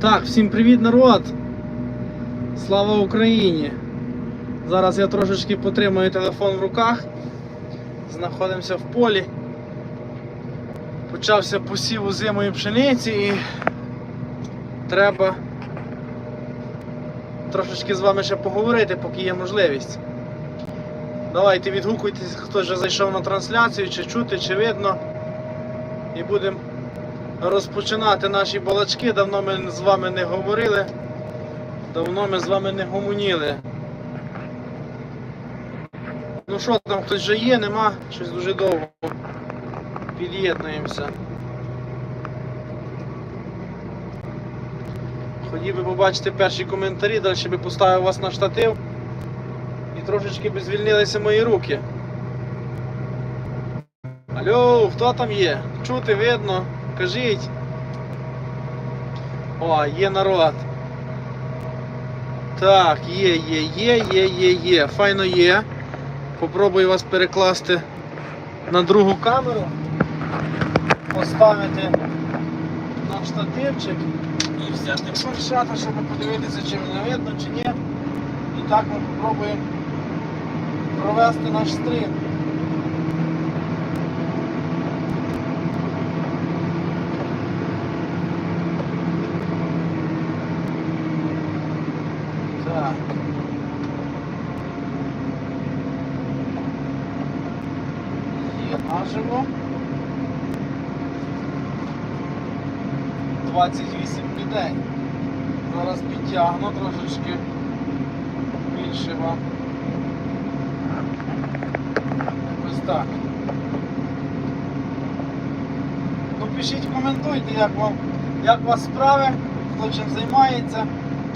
Так, всім привіт, народ! Слава Україні! Зараз я трошечки потримаю телефон в руках. Знаходимося в полі. Почався посів озимої пшениці і треба трошечки з вами ще поговорити, поки є можливість. Давайте відгукуйтесь, хто вже зайшов на трансляцію, чи чути, чи видно. І будемо розпочинати наші балачки. Давно ми з вами не говорили. Давно ми з вами не гомоніли. Ну що там, хтось вже є, нема, щось дуже довго. Під'єднуємося. Хотів би побачити перші коментарі, далі би поставив вас на штатив. І трошечки би звільнилися мої руки. Алло, хто там є? Чути, видно? Кажіть. О, є народ. Так, є, є, є, є, є, є. Файно є. Попробую вас перекласти на другу камеру. Поставити на штативчик і взяти форшата, щоб подивитися, чи мене видно, чи ні. І так ми попробуємо провести наш стрім. Так. Є 28 людей. Зараз підтягну трошечки більше вам. Ось так. Ну пишіть, коментуйте, як вам, як вас справи, хто чим займається,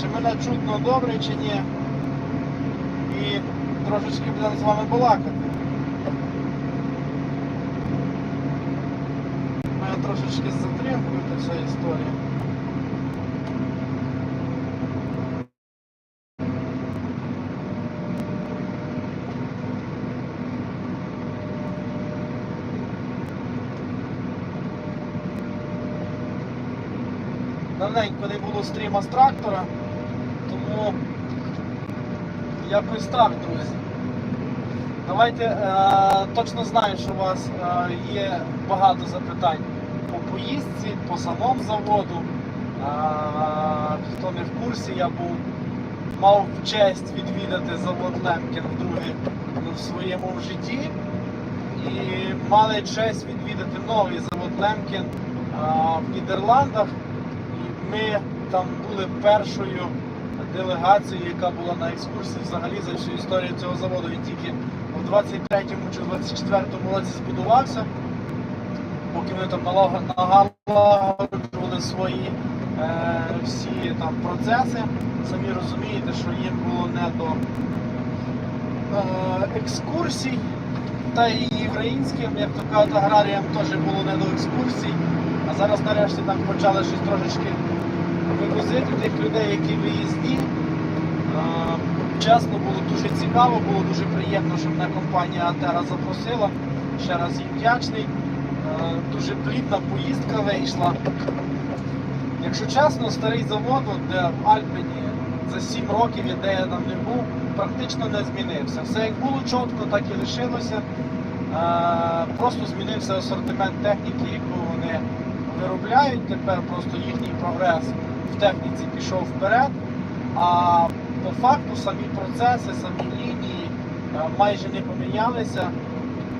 чи мене чутно добре, чи ні. І трошечки будемо з вами балакати. У трошечки з затримкою вся історія. Давненько не було стріма з трактора, тому якось так, друзі. Давайте е, точно знаю, що у вас е, є багато запитань поїздці, по самому заводу. Хто не в курсі, я був мав честь відвідати завод Лемкін вдруге в своєму житті. І мали честь відвідати новий завод Лемкін в Нідерландах. І ми там були першою делегацією, яка була на екскурсії взагалі за всю історію цього заводу. Він тільки в 23-му чи 24-му році збудувався, поки вони там налагоджували свої е, всі там процеси. Самі розумієте, що їм було не до е, екскурсій. Та і українським, як то кажуть, аграріям теж було не до екскурсій. А зараз нарешті там почали щось трошечки вивозити тих людей, які виїзні. Е, Чесно, було дуже цікаво, було дуже приємно, що мене компанія Атера запросила. Ще раз їм вдячний. Дуже плідна поїздка вийшла. Якщо чесно, старий завод, де в Альпені за 7 років, де я там не був, практично не змінився. Все як було чітко, так і лишилося. Е, Просто змінився асортимент техніки, яку вони виробляють. Тепер просто їхній прогрес в техніці пішов вперед. А по факту самі процеси, самі лінії е, майже не помінялися.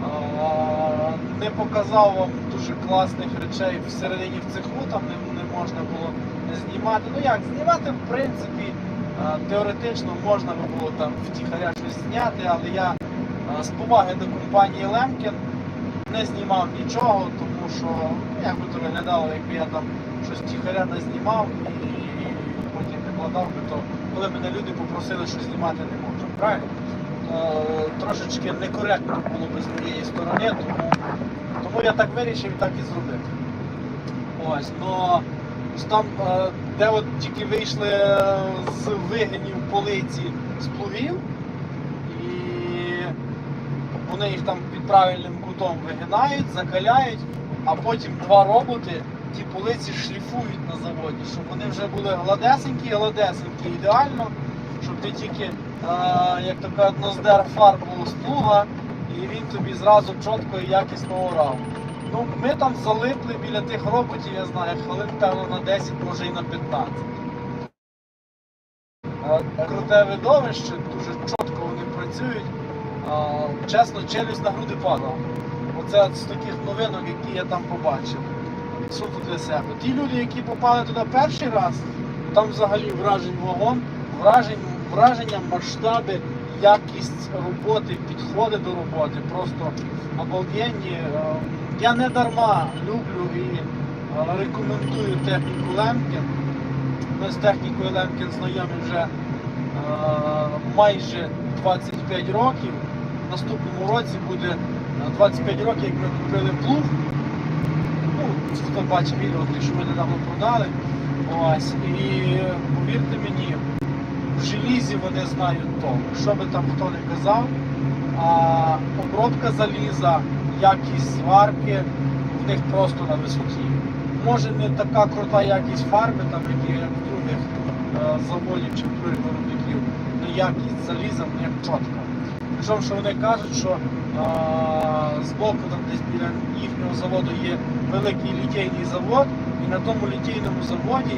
Е, Не показав вам дуже класних речей всередині в цеху, там не, не можна було знімати. Ну як, знімати в принципі е, теоретично можна було там втіхаря щось зняти, але я е, з поваги до компанії Лемкін не знімав нічого, тому що ну, як би то виглядало, якби я там щось тихаря не знімав і потім викладав би, то коли мене люди попросили, що знімати не можу. Правильно? Е, трошечки некоректно було би з моєї сторони, тому, тому я так вирішив і так і зробив. Ось, но там, е, де от тільки вийшли е, з вигинів полиці з плугів, і вони їх там під правильним кутом вигинають, закаляють, а потім два роботи ті полиці шліфують на заводі, щоб вони вже були гладесенькі, гладесенькі, ідеально, щоб ти тільки, як то кажуть, наздер фарбу з плуга, і він тобі зразу чітко і якісно орав. Ну, ми там залипли біля тих роботів, я знаю, хвилин певно на 10, може і на 15. Е, Круте видовище, дуже чітко вони працюють. Чесно, челюсть на груди падала. Оце з таких новинок, які я там побачив. Суто для себе. Ті люди, які попали туди перший раз, там взагалі вражень вагон, вражень, враження, масштаби, якість роботи, підходи до роботи, просто обалденні. Е, Я не дарма люблю і е, рекомендую техніку Лемкін. Ми з технікою Лемкін знайомі вже е, майже 25 років. В наступному році буде е, 25 років, як ми купили плуг. Ну, хто бачив відео, що ми недавно продали. Ось. І повірте мені, в желізі вони знають то, що би там хто не казав. А обробка заліза, якість зварки в них просто на висоті. Може не така крута якість фарби, там, які як в других е, заводів чи в других виробників, але якість заліза в них чітка. Причому, що вони кажуть, що а, збоку там десь біля їхнього заводу є великий літейний завод, і на тому літейному заводі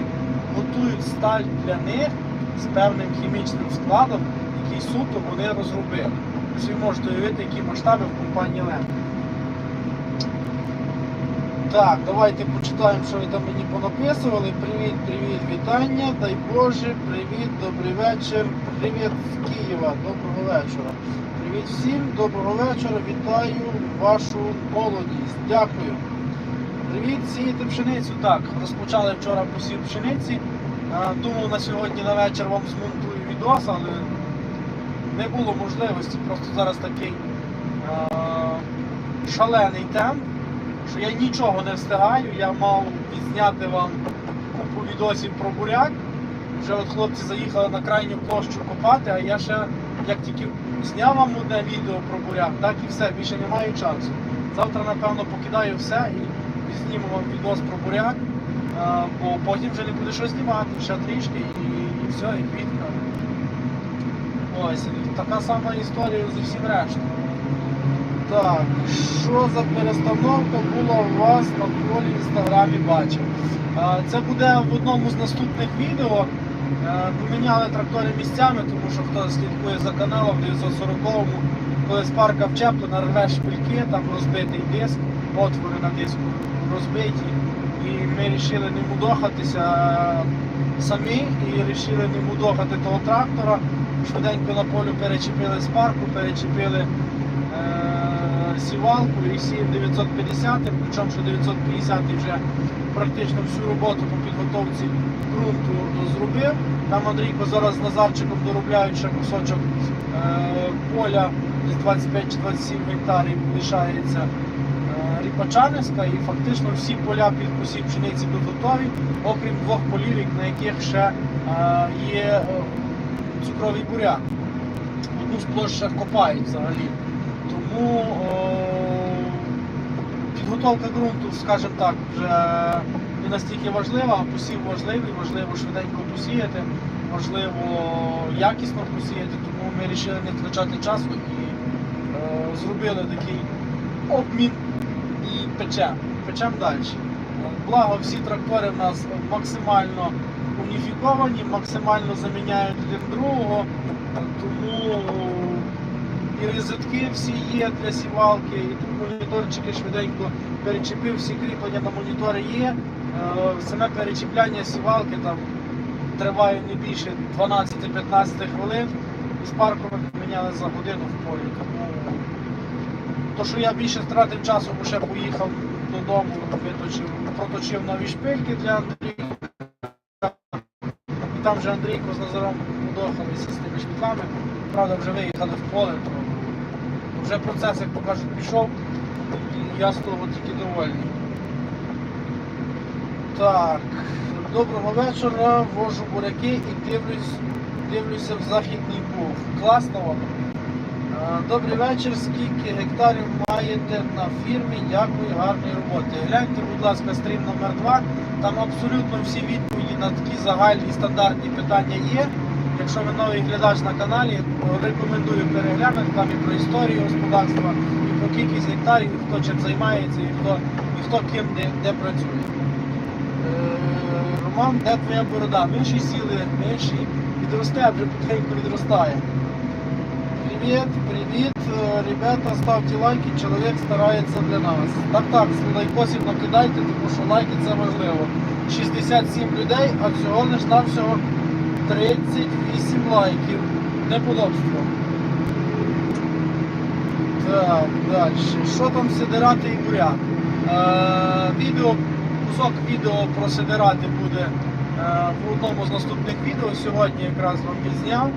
готують сталь для них з певним хімічним складом, який суто вони розробили. Ви можете уявити, які масштаби в компанії Лем. Так, давайте почитаємо, що ви там мені понаписували. Привіт, привіт, вітання, дай Боже, привіт, добрий вечір. Привіт з Києва, доброго вечора. Привіт всім, доброго вечора, вітаю вашу молодість. Дякую. Привіт, сіяти пшеницю. Так, розпочали вчора посів пшениці. Думав на сьогодні на вечір вам змонтую відос, але не було можливості. Просто зараз такий шалений темп, що я нічого не встигаю. Я мав відзняти вам купу відосів про буряк. Вже от хлопці заїхали на крайню площу копати, а я ще як тільки зняв вам одне відео про буряк, так і все, більше не маю часу. Завтра, напевно, покидаю все і, зніму вам відос про буряк, бо потім вже не буде що знімати, ще трішки і, і все, і квітка. Ось, така сама історія з усім рештою. Так, що за перестановка була у вас на полі в інстаграмі бачив? Це буде в одному з наступних відео. Е, Поміняли трактори місцями, тому що хто слідкує за каналом в 940-му, коли з парка вчеплена, рвеш шпильки, там розбитий диск, отвори на диску розбиті. І ми вирішили не мудохатися самі і вирішили не мудохати того трактора. Швиденько на полю перечепили з парку, перечепили е, сівалку і сіємо 950, причому що 950 вже практично всю роботу по підготовці ґрунту зробив. Там Андрійко зараз з Назарчиком доробляють ще кусочок е, поля, десь 25 чи 27 гектарів лишається е, Ріпачанівська і фактично всі поля під посів пшениці готові, окрім двох полів, на яких ще е, є е, цукровий буряк. Одну з ще копають взагалі. Тому о, підготовка ґрунту, скажімо так, вже не настільки важлива, а посів важливий, важливо швиденько посіяти, важливо якісно посіяти, тому ми вирішили не втрачати часу і е, зробили такий обмін печемо. Печемо далі. Благо всі трактори в нас максимально уніфіковані, максимально заміняють один другого, тому і різатки всі є для сівалки, і тут моніторчики швиденько перечепив, всі кріплення на монітори є. Е, Саме перечіпляння сівалки там триває не більше 12-15 хвилин. І з парку ми поміняли за годину в полі. То, що я більше втратив часу, бо ще поїхав додому, виточив, проточив нові шпильки для Андрія. І там вже Андрійко з Назаром удохалися з тими шпильками. Правда, вже виїхали в поле, то вже процес, як то кажуть, пішов. І я з того тільки довольний. Так, доброго вечора, вожу буряки і дивлюсь, дивлюся в західний бух. Класно вам. А, Добрий вечір. Скільки гектарів маєте на фірмі? Дякую, гарної роботи. Гляньте, будь ласка, стрім номер 2 Там абсолютно всі відповіді на такі загальні стандартні питання є. Якщо ви новий глядач на каналі, рекомендую переглянути там і про історію господарства, і про кількість гектарів, і хто чим займається, і хто, і хто ким де, де працює. Е, Роман, де твоя борода? Миші сіли, миші відросте, а вже потихеньку відростає. Привет, привет, э, ребята, ставьте лайки, чоловік старається для нас. Так, так, лайкосів накидайте, тому що лайки це важливо. 67 людей, а всього лиш навсього 38 лайків. Неподобство. Так, далі. Що там сидирати і буряк? Е, відео, кусок відео про сидирати буде е, в одному з наступних відео. Сьогодні якраз вам відзняв.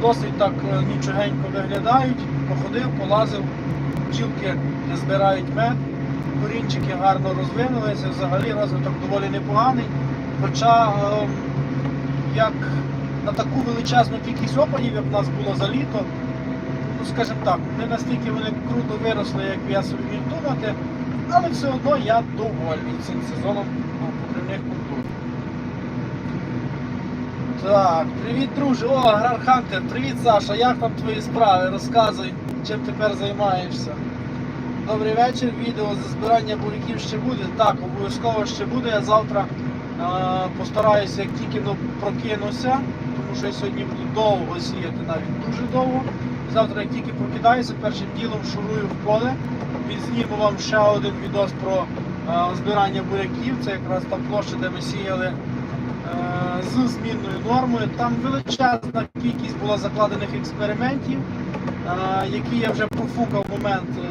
Досить так е, нічогенько виглядають. Походив, полазив, бджілки збирають мед, корінчики гарно розвинулися, взагалі розвиток доволі непоганий. Хоча ем, як на таку величезну кількість опадів, як в нас було за літо, ну скажімо так, не настільки вони круто виросли, як я собі міг думати, але все одно я довольний цим сезоном ну, покривних культур. Так, привіт, друже. О, Агрархантер, привіт, Саша. Як там твої справи? Розказуй, чим тепер займаєшся. Добрий вечір. Відео зі збирання буряків ще буде. Так, обов'язково ще буде. Я завтра е, постараюся, як тільки ну, прокинуся, тому що я сьогодні буду довго сіяти, навіть дуже довго. Завтра, як тільки прокидаюся, першим ділом шурую в поле. Відзніму вам ще один відос про е, збирання буряків. Це якраз та площа, де ми сіяли з змінною нормою. Там величезна кількість була закладених експериментів, е, які я вже профукав момент е,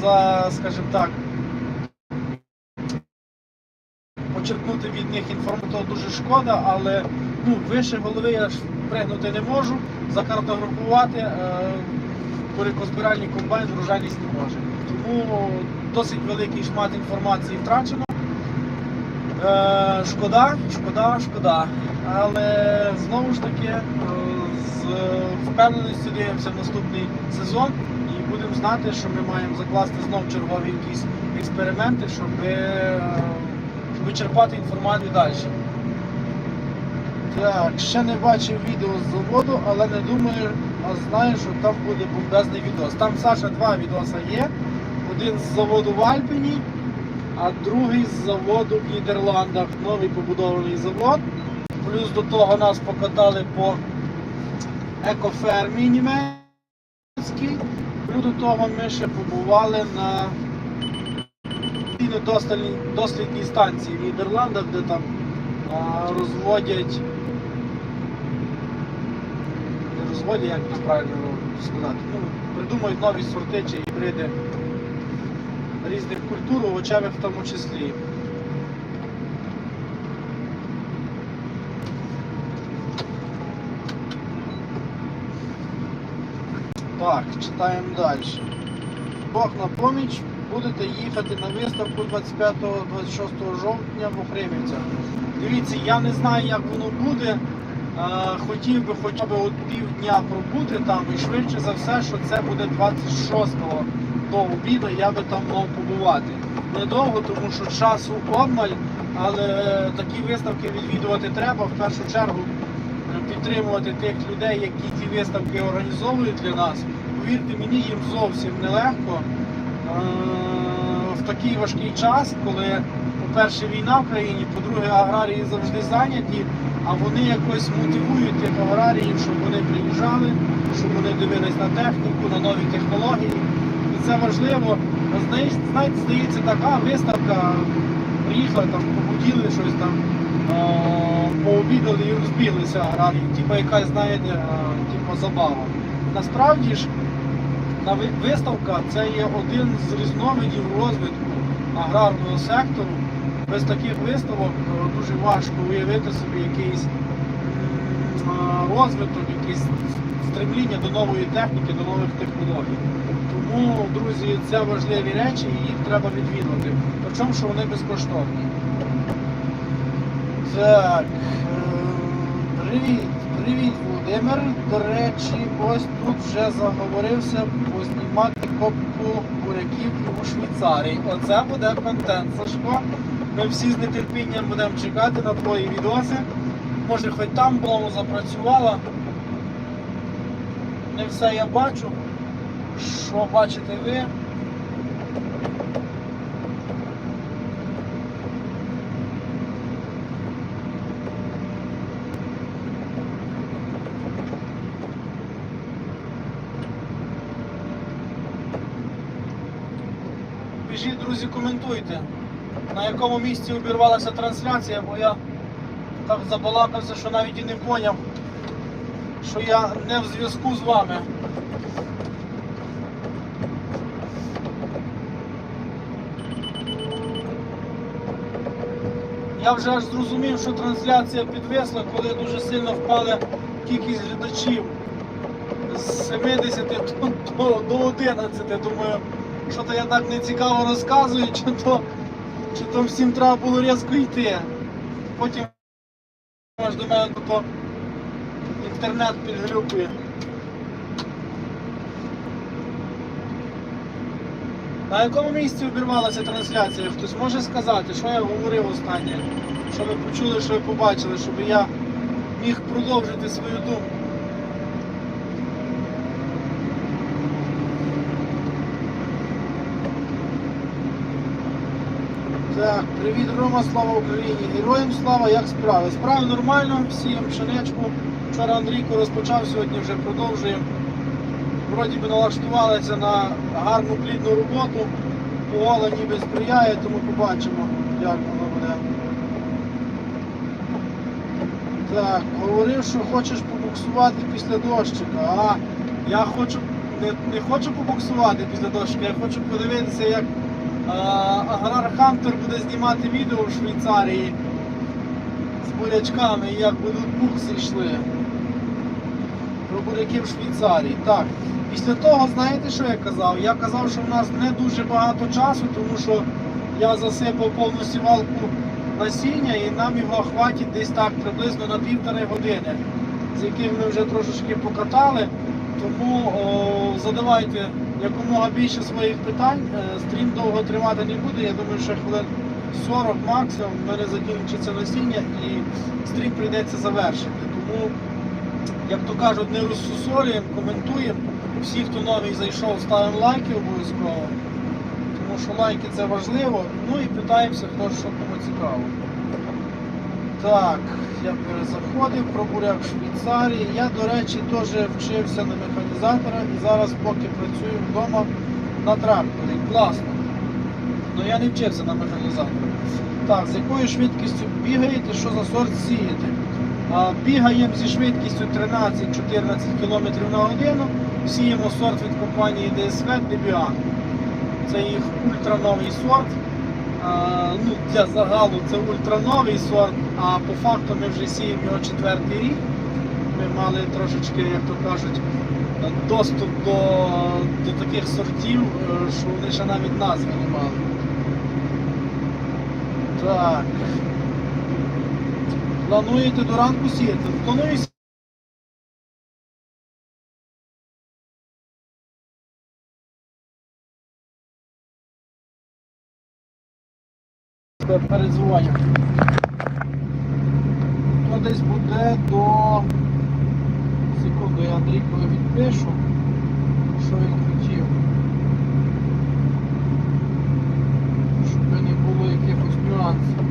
за, скажімо так, почерпнути від них інформацію дуже шкода, але ну, вище голови я ж пригнути не можу, закартографувати е, комбайн врожайність не може. Тому досить великий шмат інформації втрачено. Е, шкода, шкода, шкода. Але знову ж таки е, з впевненістю дивимося в наступний сезон і будемо знати, що ми маємо закласти знов чергові якісь експерименти, щоб, е, щоб черпати інформацію далі. Так, ще не бачив відео з заводу, але не думаю, а знаю, що там буде бомбезний відос. Там Саша два відоса є. Один з заводу в Альпені, а другий з заводу в Нідерландах. Новий побудований завод. Плюс до того нас покатали по екофермі німецькій. Плюс до того ми ще побували на дослідній, станції в Нідерландах, де там а, розводять. Розводять, як це правильно сказати. Ну, придумують нові сорти чи гібриди різних культур, овочевих в тому числі. Так, читаємо далі. Бог на поміч, будете їхати на виставку 25-26 жовтня в Охримівцях. Дивіться, я не знаю, як воно буде. Е, Хотів би хоча б от півдня пробути там і швидше за все, що це буде 26-го до обіду, я би там мав побувати. Недовго, тому що часу обмаль, але такі виставки відвідувати треба. В першу чергу е, підтримувати тих людей, які ті виставки організовують для нас. Повірте мені, їм зовсім нелегко. Е, В такий важкий час, коли, по-перше, війна в країні, по-друге, аграрії завжди зайняті, а вони якось мотивують тих аграріїв, щоб вони приїжджали, щоб вони дивились на техніку, на нові технології. Це важливо. Знаєте, здається, така виставка, приїхали там, побуділи щось там, е, пообідали і розбіглися аграрії, типу якась, знаєте, е, типу забава. Насправді ж виставка це є один з різновидів розвитку аграрного сектору. Без таких виставок е, дуже важко уявити собі якийсь розвиток, якесь стремління до нової техніки, до нових технологій. Тому, друзі, це важливі речі і їх треба відвідувати. Причому, що вони безкоштовні. Так. е, Привіт, Привіт, Володимир. До речі, ось тут вже заговорився познімати копку буряків у Швейцарії. Оце буде контент, Сашко. Ми всі з нетерпінням будемо чекати на твої відоси. Може, хоч там було запрацювало. Не все я бачу. Що бачите ви? Пишіть, друзі, коментуйте, на якому місці обірвалася трансляція, бо я так забалакався, що навіть і не поняв, що я не в зв'язку з вами. Я вже аж зрозумів, що трансляція підвисла, коли дуже сильно впала кількість глядачів з 70 до, до, до 11. Думаю, що то я так не цікаво розказую, чи то, чи то всім треба було різко йти. Потім аж до мене то інтернет підглюкує. На якому місці обірвалася трансляція? Хтось може сказати, що я говорив останнє? Що ви почули, що ви побачили, щоб я міг продовжити свою думку. Так, привіт, Рома, слава Україні! Героям слава, як справи? Справи нормально, сіємо пшеничку. Вчора Андрійко розпочав, сьогодні вже продовжуємо. Вроді би налаштувалися на гарну плідну роботу. Погода ніби сприяє, тому побачимо, як воно буде. Так, говорив, що хочеш побуксувати після дощика. А я хочу не, не хочу побуксувати після дощика, я хочу подивитися, як а, Аграр Хантер буде знімати відео в Швейцарії з бурячками, і як будуть букси йшли. Про буряки в Швейцарії. Так. Після того, знаєте, що я казав? Я казав, що в нас не дуже багато часу, тому що я засипав повну сівалку насіння і нам його хватить десь так приблизно на півтори години, з яких ми вже трошечки покатали. Тому о, задавайте якомога більше своїх питань. Е, Стрім довго тривати не буде. Я думаю, що хвилин 40 максимум в мене закінчиться насіння і стрім прийдеться завершити. Тому, як то кажуть, не розсусолюємо, коментуємо. Всі, хто новий зайшов, ставимо лайки обов'язково. Тому що лайки це важливо. Ну і питаємося, хто що кому цікаво. Так, я перезаходив про буряк Швейцарії. Я, до речі, теж вчився на механізатора і зараз поки працюю вдома на тракторі. Класно. Ну я не вчився на механізатора. Так, з якою швидкістю бігаєте, що за сорт сієте? Бігаємо зі швидкістю 13-14 км на годину. Сіємо сорт від компанії DSV Debian. Це їх ультрановий сорт. Ну, для загалу це ультрановий сорт, а по факту ми вже сіємо його четвертий рік. Ми мали трошечки, як то кажуть, доступ до, до таких сортів, е, що вони ще навіть назви не мали. Так. Плануєте до ранку сіяти? Планую сіяти. передзвоню. То десь буде до. Секунду, я Андрійкові відпишу, що він хотів. Щоб не було якихось нюансів.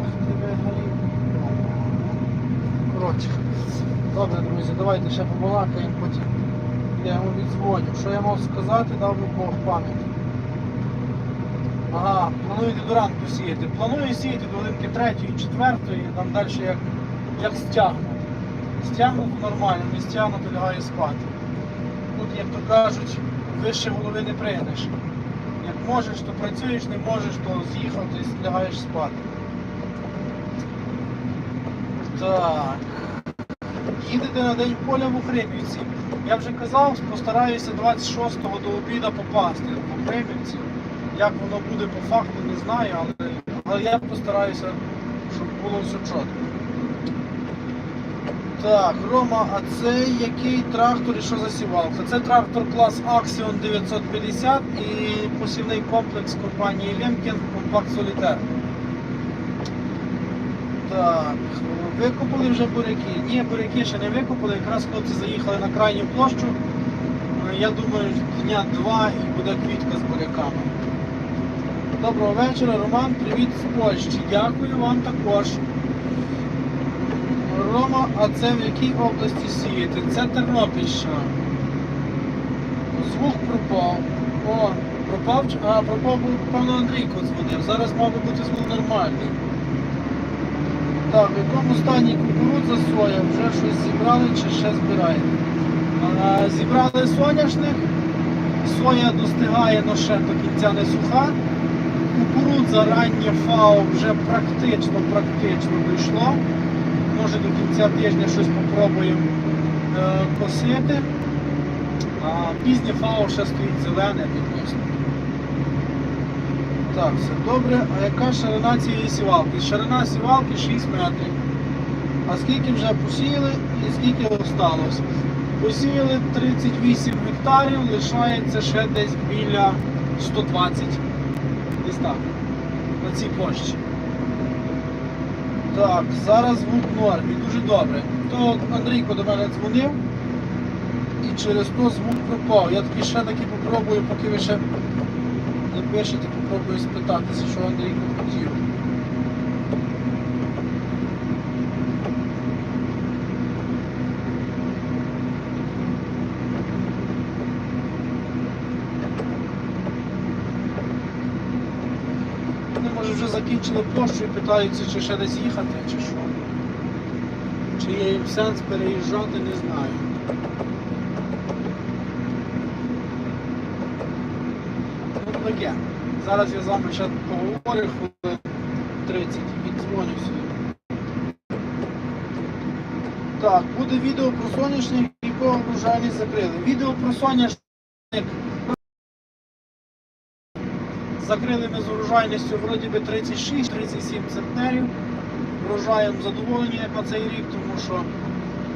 Ах ти ви, Галін. Коротше. Добре, друзі, давайте потім я йому віддзвоню. Що я мав сказати, дав би Бог пам'яті. Ага, плануєте до ранку сіяти. Планую сіяти до годинки третьої, четвертої, там далі як, як стягну. Стягну нормально, не стягну, то лягаю спати. Тут, як то кажуть, вище голови не пригнеш. Як можеш, то працюєш, не можеш, то з'їхав, то лягаєш спати. Так. Їдете на день поля в Охримівці. Я вже казав, постараюся 26-го до обіду попасти в Охримівці. Як воно буде по факту, не знаю, але, але я постараюся, щоб було все чітко. Так, Рома, а це який трактор і що за сівалка? Це трактор клас Axion 950 і посівний комплекс компанії Lemken Compact Solitaire. Так, викопали вже буряки. Ні, буряки ще не викопали, якраз хлопці заїхали на крайню площу. Е, Я думаю, дня два і буде квітка з буряками. Доброго вечора, Роман, привіт з Польщі. Дякую вам також. Рома, а це в якій області сієте? Це Тернопільщина. Звук пропав. О, пропав? А, пропав, певно, Андрійко дзвонив. Зараз мав би бути звук нормальний. Так, в якому стані кукурудза соя? Вже щось зібрали чи ще збираєте? Зібрали соняшник. Соя достигає, але ще до кінця не суха. Кукурудза рання фау вже практично, практично дійшло. Може до кінця тижня щось попробуємо е, косити. А пізнє фау ще стоїть зелене відносно. Так, все добре. А яка ширина цієї сівалки? Ширина сівалки 6 метрів. А скільки вже посіяли і скільки осталось? Посіяли 38 гектарів, лишається ще десь біля 120. Десь так. На цій площі. Так, зараз звук в нормі, дуже добре. То Андрійко до мене дзвонив і через то звук пропав. Я таки ще таки попробую, поки ви ще не попробую спитатися, що Андрійко хотів. Вони може вже закінчили площу і питаються, чи ще десь їхати, чи що. Чи є їм сенс переїжджати, не знаю. Ну таке. Зараз я з ще поговорю хвилин 30 і віддзвоню. Так, буде відео про соняшник, якого врожайність закрили. Відео про соняшник Закрили ми з урожайністю вроді би 36-37 центнерів. Врожаєм задоволені на цей рік, тому що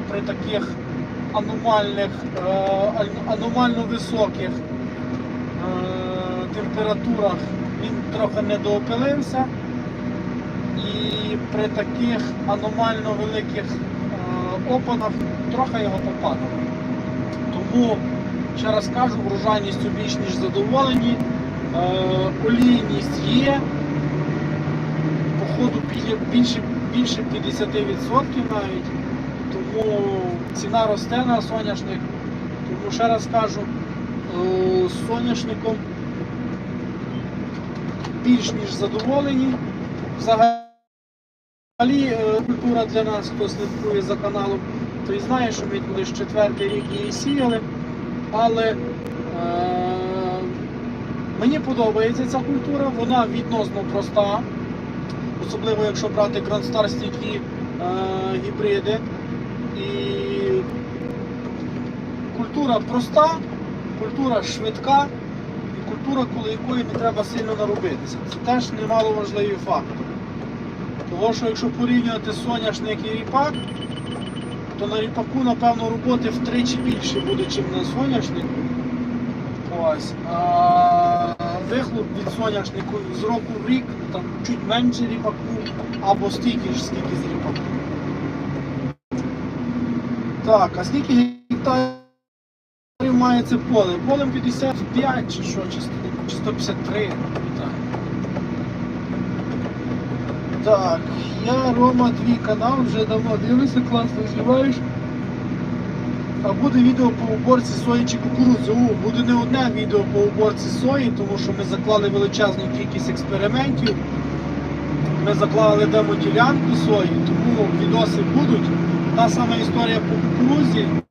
при таких аномальних, е, аномально високих е, температурах він трохи недоопилився. І при таких аномально великих е, опадах трохи його попадало. Тому, ще раз кажу, врожайністю більш ніж задоволені. Е, олійність є. Походу більше, більше 50% навіть. Тому ціна росте на соняшник. Тому ще раз кажу, е, з соняшником більш ніж задоволені. Взагалі е, культура для нас, хто слідкує за каналом, той знає, що ми лише четвертий рік її сіяли. Але е, Мені подобається ця культура, вона відносно проста, особливо якщо брати стійкі е, гібриди. І культура проста, культура швидка культура, коли якої не треба сильно наробитися. Це теж немало важливий фактор. Тому що якщо порівнювати соняшник і ріпак, то на ріпаку, напевно, роботи втричі більше буде, ніж на соняшнику. Ось. А вихлоп від соняшнику з року в рік там чуть менше ріпаку або стільки ж, скільки з ріпаку. Так, а скільки гектарів має це поле? Полем 55 чи що, чи 153. Так. Так, я Рома, твій канал вже давно дивлюся, класно знімаєш. А буде відео по уборці сої чи кукурудзи. О, буде не одне відео по уборці сої, тому що ми заклали величезну кількість експериментів. Ми заклали демо-ділянку сої, тому відоси будуть. Та сама історія по кукурудзі.